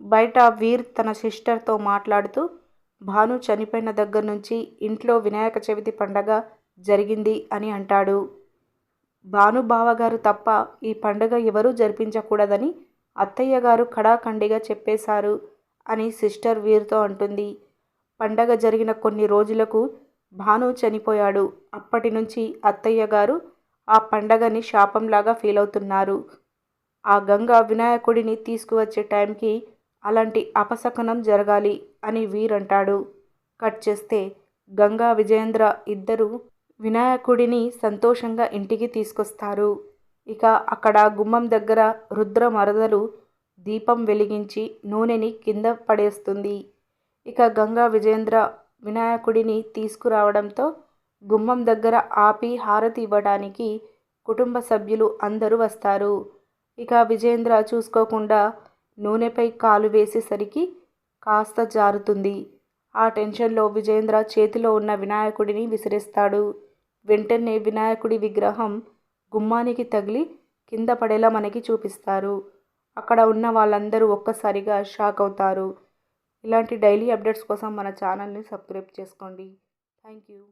బయట వీర్ తన సిస్టర్తో మాట్లాడుతూ భాను చనిపోయిన దగ్గర నుంచి ఇంట్లో వినాయక చవితి పండగ జరిగింది అని అంటాడు. భాను బావగారు తప్ప ఈ పండగ ఎవరూ జరిపించకూడదని అత్తయ్య గారు కడాఖండిగా చెప్పేశారు అని సిస్టర్ వీర్తో అంటుంది. పండగ జరిగిన కొన్ని రోజులకు భాను చనిపోయాడు. అప్పటి నుంచి అత్తయ్య గారు ఆ పండగని శాపంలాగా ఫీల్ అవుతున్నారు ఆ గంగ వినాయకుడిని తీసుకువచ్చే టైంకి అలాంటి అపశకనం జరగాలి అని వీర్ అంటాడు కట్ చేస్తే గంగా విజయేంద్ర ఇద్దరు వినాయకుడిని సంతోషంగా ఇంటికి తీసుకొస్తారు. ఇక అక్కడ గుమ్మం దగ్గర రుద్ర మరదలు దీపం వెలిగించి నూనెని కింద పడేస్తుంది. ఇక గంగా విజేంద్ర వినాయకుడిని తీసుకురావడంతో గుమ్మం దగ్గర ఆపి హారతి ఇవ్వడానికి కుటుంబ సభ్యులు అందరూ వస్తారు. ఇక విజేంద్ర చూసుకోకుండా నూనెపై కాలు వేసేసరికి కాస్త జారుతుంది. ఆ టెన్షన్లో విజేంద్ర చేతిలో ఉన్న వినాయకుడిని విసిరేస్తాడు. వెంటనే వినాయకుడి విగ్రహం గుమ్మానికి తగిలి కింద పడేలా మనకి చూపిస్తారు. అక్కడ ఉన్న వాళ్ళందరూ ఒక్కసారిగా షాక్ అవుతారు. ఇలాంటి డైలీ అప్డేట్స్ కోసం మన ఛానల్ని సబ్స్క్రైబ్ చేసుకోండి. Thank you.